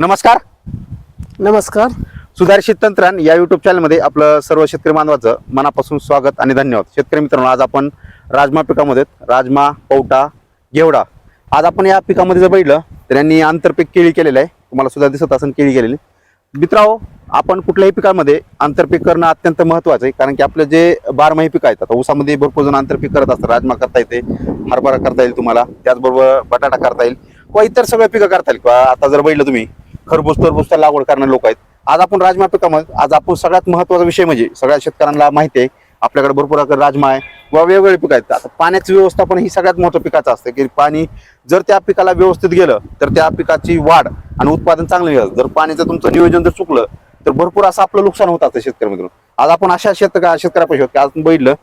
नमस्कार. नमस्कार. सुधारित तंत्रज्ञान या युट्यूब चॅनलमध्ये आपलं सर्व शेतकरी बांधवाचं मनापासून स्वागत आणि धन्यवाद. शेतकरी मित्रांनो आज आपण राजमा पिकामध्ये. राजमा पवटा घेवडा. आज आपण या पिकामध्ये जर बघितलं तर यांनी आंतरपीक केळी केलेलं आहे. तुम्हाला सुद्धा दिसत असेल केळी केलेली. मित्रांनो आपण कुठल्याही पिकामध्ये आंतरपीक करणं अत्यंत महत्त्वाचं आहे. कारण की आपलं जे बारमाही पिकं आहेत आता ऊसामध्ये भरपूर जण आंतरपीक करत असतात. राजमा करता येते हरभरा करता येईल तुम्हाला. त्याचबरोबर बटाटा करता येईल किंवा इतर सगळे पिकं करता येईल. किंवा आता जर बघितलं तुम्ही खरबूज तरबूजचा लागवड करणारे लोक आहेत. आज आपण राजमा पिकामध्ये आज आपण सगळ्यात महत्त्वाचा विषय म्हणजे सगळ्या शेतकऱ्यांना माहिती आहे आपल्याकडे भरपूर राजमा आहे व वेगवेगळे पिकं आहेत. आता पाण्याचं व्यवस्थापन ही सगळ्यात मोठं पिकाचं असतं की पाणी जर त्या पिकाला व्यवस्थित गेलं तर त्या पिकाची वाढ आणि उत्पादन चांगलं गेलं जर पाण्याचं तुमचं नियोजन जर चुकलं तर भरपूर असं आपलं नुकसान होत असतं शेतकरी मित्रांनो आज आपण अशा शेतकऱ्या शेतकऱ्यापाशी होत आज बघितलं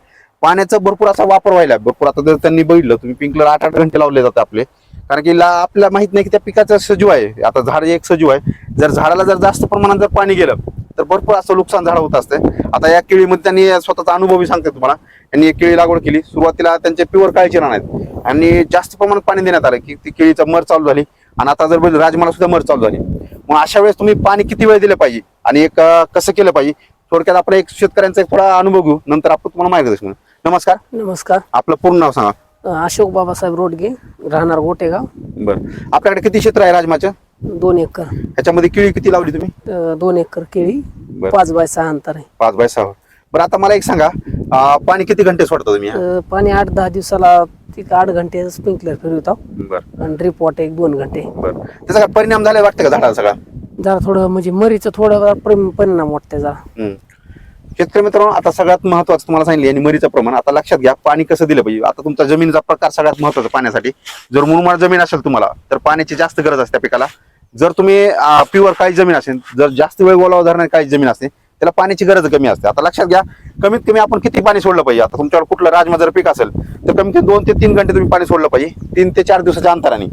पाण्याचा भरपूर असा वापर व्हायला भरपूर आता जर त्यांनी बघितलं तुम्ही पिंकलर आठ आठ घंटे लावले जातात आपले कारण की ला- आपल्याला माहीत नाही की त्या पिकाचा सजीव आहे. आता झाड एक सजीव आहे. जर झाडाला जर जास्त प्रमाणात जर पाणी गेलं तर भरपूर असं नुकसान झाड होत असते. आता या केळीमध्ये त्यांनी स्वतःचा अनुभवही सांगते तुम्हाला. यांनी एक केळी लागवड केली. सुरुवातीला त्यांचे प्युअर काळीचे रान आहेत. आणि जास्त प्रमाणात पाणी देण्यात आलं की ती केळीचा मर चालू झाली. आणि आता जर बघितलं, राजमाला सुद्धा मर चालू झाली. मग अशा वेळेस तुम्ही पाणी किती वेळ दिलं पाहिजे? आणि एक कसं केलं पाहिजे? थोडक्यात आपण एक शेतकऱ्यांचा एक थोडा अनुभव घेऊ. नंतर आपण तुम्हाला मार्गदर्शन करू. नमस्कार. नमस्कार. आपलं पूर्ण नाव सांगा. अशोक बाबासाहेब रोडगे राहणार गोटेगाव. बरं. आपल्याकडे किती क्षेत्र आहे राजमाचं? दोन एकर. ह्याच्यामध्ये केळी किती लावली तुम्ही? अ, दोन एकर केळी बरं. पाच बाय सहा अंतर आहे. पाच बाय सहा. बरं आता मला एक सांगा अं, पाणी किती घंटे सोडता तुम्ही अ, पाणी आठ दहा दिवसाला एक आठ घंटे स्प्रिंकलर फिरवतो. बरं. आणि ड्रिप वॉटर एक दोन घंटे. बरं. त्याचा काय परिणाम झालाय वाटतं का झाडाला सगळा जरा थोडं म्हणजे मरीचं थोडं परिणाम वाटते जरा. हम्म. शेतकरी मित्रांनो आता सगळ्यात महत्वाचं तुम्हाला सांगितलं आणि मरीचं प्रमाण. आता लक्षात घ्या पाणी कसं दिलं पाहिजे. आता तुमचा जमिनीचा प्रकार सगळ्यात महत्त्वाचा पाण्यासाठी. जर मुरमाड जमीन असेल तुम्हाला तर पाण्याची जास्त गरज असते त्या पिकाला. जर तुम्ही प्युअर काळी जमीन असेल जर जास्त वेळ ओलावा धरणारी काळी जमीन असते त्याला पाण्याची गरज कमी असते. आता लक्षात घ्या कमीत कमी आपण किती पाणी सोडलं पाहिजे? आता तुमच्याकडे कुठलं राजमा जर पीक असेल तर कमीत कमी दोन ते तीन घंटे तुम्ही पाणी सोडलं पाहिजे तीन ते चार दिवसाच्या अंतराने.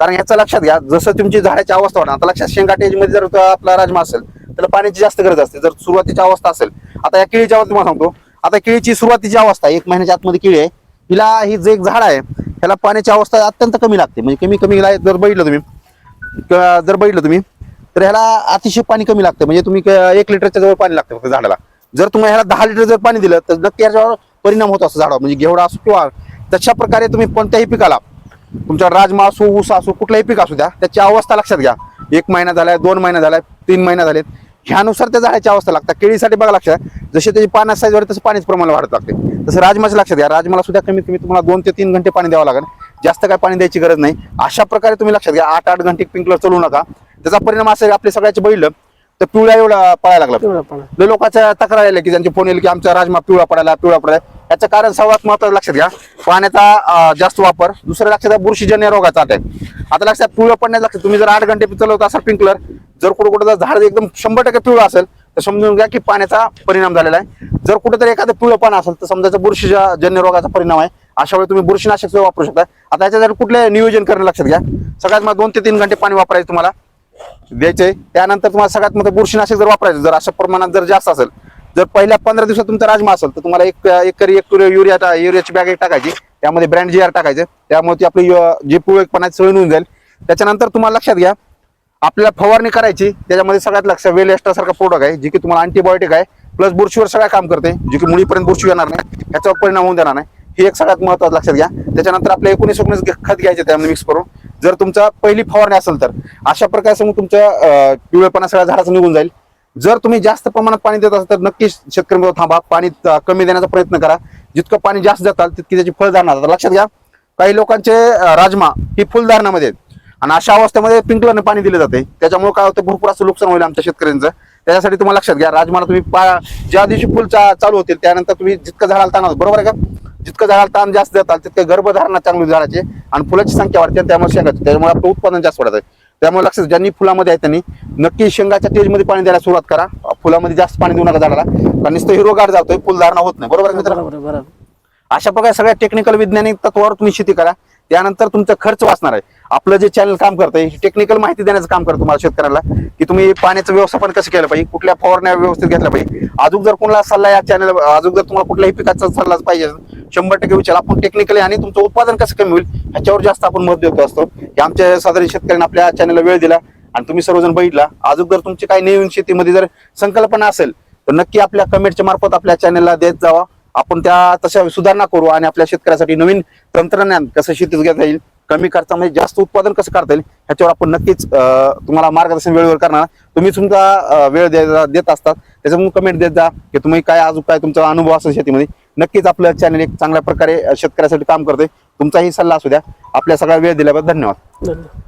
कारण याचं लक्षात घ्या जसं तुमची झाडाची अवस्था होणार आता लक्षात शेंगाटेजमध्ये जर आपला राजमा असेल त्याला पाण्याची जास्त गरज असते. जर सुरुवातीची अवस्था असेल आता या केळीच्या अवस्था तुम्हाला सांगतो आता केळीची सुरुवातीची अवस्था एक महिन्याच्या आतमध्ये केळी आहे हिला ही जे एक झाड आहे ह्याला पाण्याची अवस्था अत्यंत कमी लागते. म्हणजे कमी कमी जर बघितलं तुम्ही जर बघितलं तुम्ही तर ह्याला अतिशय पाणी कमी लागतं. म्हणजे तुम्ही एक लिटरच्या जवळ पाणी लागतं फक्त झाडाला. जर तुम्ही ह्याला दहा लिटर जर पाणी दिलं तर नक्की याच्यावर परिणाम होतो असं झाडावर. म्हणजे घेवडा असो किंवा तशा प्रकारे तुम्ही कोणत्याही पिकाला तुमच्या राजमा असो ऊस असो कुठलाही पीक असू द्या त्याची अवस्था लक्षात घ्या. एक महिना झालाय दोन महिना झालाय तीन महिना झालेत. ह्यानुसार त्या झाडाची अवस्था लागतात. केळीसाठी बघा लक्षात जशी त्याची पाण्यात साईज वाढते तसं पाणीच प्रमाण वाढत लागते. तसं राजमाचं लक्षात घ्या. राजमाला सुद्धा कमीत कमी तुम्हाला दोन ते तीन घंटे पाणी द्यावं लागेल. जास्त काय पाणी द्यायची गरज नाही. अशा प्रकारे तुम्ही लक्षात घ्या आठ आठ घंटे पिंकलर चालू नका. त्याचा परिणाम असा आहे, आपले सगळ्याचे बैल तर पिवळ्या एवढा पळायला लागला. लोकांच्या तक्रार आल्या की त्यांचे फोन येईल की आमचा राजमा पिवळा पडायला पिवळा पडायला. याचं कारण सर्वात महत्वाचं लक्षात घ्या. पाण्याचा जास्त वापर. दुसरं लक्षात बुरशीजन्य रोगाचा अटॅक आता लक्षात पिवळं पडण्याचं लक्षात तुम्ही जर आठ घंटे चालवत असाल पिंकलर जर कुठं कुठं जर झाड एकदम शंभर टक्के पिवळं असेल तर समजून घ्या की पाण्याचा परिणाम झालेला आहे. जर कुठेतरी एखादं पिवळं पान असेल तर समजायचं जन्य रोगाचा परिणाम आहे. अशा वेळी तुम्ही बुरशीनाशक वापरू शकता. आता याच्यासाठी कुठले नियोजन करणं लक्षात घ्या. सगळ्यात मला दोन ते तीन घंटे पाणी वापरायचं तुम्हाला द्यायचे त्यानंतर तुम्हाला सगळ्यात मोठं बुरशीनाशक जर वापरायचं जर अशा प्रमाणात जर जास्त असेल जर पहिल्या पंधरा दिवसात तुमचा राजमा असेल तर तुम्हाला एक एकरी एक किलो युरिया टा- युरियाची बॅग एक टाकायची. त्यामध्ये ब्रँड जी आर टाकायचं. त्यामुळे ती आपली अं, जी पिवळेपणाची सवय होऊन जाईल. त्याच्यानंतर तुम्हाला लक्षात घ्या आपल्याला फवारणी करायची त्याच्यामध्ये सगळ्यात लक्ष वेल सारखा प्रोडक्ट आहे जे की तुम्हाला अँटीबायोटिक आहे प्लस बुरशीवर सगळं काम करते जे की मुळीपर्यंत बुरशी येणार नाही ह्याच्यावर परिणाम होऊन देणार नाही. हे एक सगळ्यात महत्वाचं लक्षात घ्या. त्याच्यानंतर आपल्या एकोणीस एकोणीस खत घ्यायचे त्यामध्ये मिक्स करून. जर तुमचा पहिली फवारणी असेल तर अशा प्रकारे समोर तुमच्या पिवळेपणा सगळ्या झाडाचं निघून जाईल. जर तुम्ही जास्त प्रमाणात पाणी देत असाल तर नक्कीच शेतकरी थांबा पाणी कमी देण्याचा प्रयत्न करा. जितकं पाणी जास्त जाताल तितकी त्याची फळ जाणार. लक्षात घ्या काही लोकांचे राजमा ही फुलधारणामध्ये आहेत. आणि अशा अवस्थेमध्ये पिंकलरने पाणी दिले जाते. त्याच्यामुळे काय होतं भरपूर असं नुकसान होईल आमच्या शेतकऱ्यांचं. त्याच्यासाठी तुम्हाला लक्षात घ्या राजमाला तुम्ही पा ज्या दिवशी फुल चालू होतील त्यानंतर तुम्ही जितकं झाडाला ताण होतं, बरोबर आहे का? जितकं झाडाला ताण जास्त देताल तितकं गर्भधारणा चांगली झाडाची आणि फुलाची संख्या वाढते त्यामुळे शेंगाची त्यामुळे आपलं उत्पादन जास्त वाढत. आहे त्यामुळे लक्षात ज्यांनी फुलामध्ये आहे त्यांनी नक्की शेंगाच्या तेजमध्ये पाणी द्यायला सुरुवात करा. फुलामध्ये जास्त पाणी देऊ नका झाडाला. कारण नुसतं हिरोगाड जातोय फुलधारणा होत नाही. बरोबर आहे मित्रांनो? बरोबर बरोबर अशा प्रकारे सगळ्या टेक्निकल वैज्ञानिक तत्वावर तुम्ही शेती करा. त्यानंतर तुमचा खर्च वाचणार आहे. आपलं जे चॅनल काम करतंय टेक्निकल माहिती देण्याचं काम करतं तुम्हाला शेतकऱ्याला की तुम्ही पाण्याचं व्यवस्थापन कसं केलं पाहिजे कुठल्या फवारण्या व्यवस्थित घेतल्या पाहिजे. अजून जर कोणाला सल्ला या चॅनल अजून जर तुम्हाला कुठल्याही पिकाचा सल्ला पाहिजे शंभर टक्के विचार. आपण टेक्निकली आणि तुमचं उत्पादन कसं कमी होईल ह्याच्यावर जास्त आपण मत देतो असतो. की आमच्या साधारण शेतकऱ्यांना आपल्या चॅनलला वेळ दिला आणि तुम्ही सर्वजण बघितला. अजून जर तुमची काही नवीन शेतीमध्ये जर संकल्पना असेल तर नक्की आपल्या कमेंटच्या मार्फत आपल्या चॅनलला देत जावा. आपण त्या तशा सुधारणा करू आणि आपल्या शेतकऱ्यासाठी नवीन तंत्रज्ञान कसं शेतीत घेता येईल कमी खर्चामध्ये म्हणजे जास्त उत्पादन कसं करता येईल ह्याच्यावर आपण नक्कीच तुम्हाला मार्गदर्शन वेळेवर करणार. तुम्ही तुमचा वेळ देत असतात. त्याच्यामुळे कमेंट देत जा की तुम्ही काय अजून काय तुमचा अनुभव असेल शेतीमध्ये. नक्कीच आपलं चॅनल एक चांगल्या प्रकारे शेतकऱ्यासाठी काम करतोय. तुमचाही सल्ला असू द्या. आपल्या सगळा वेळ दिल्याबद्दल धन्यवाद. धन्यवाद.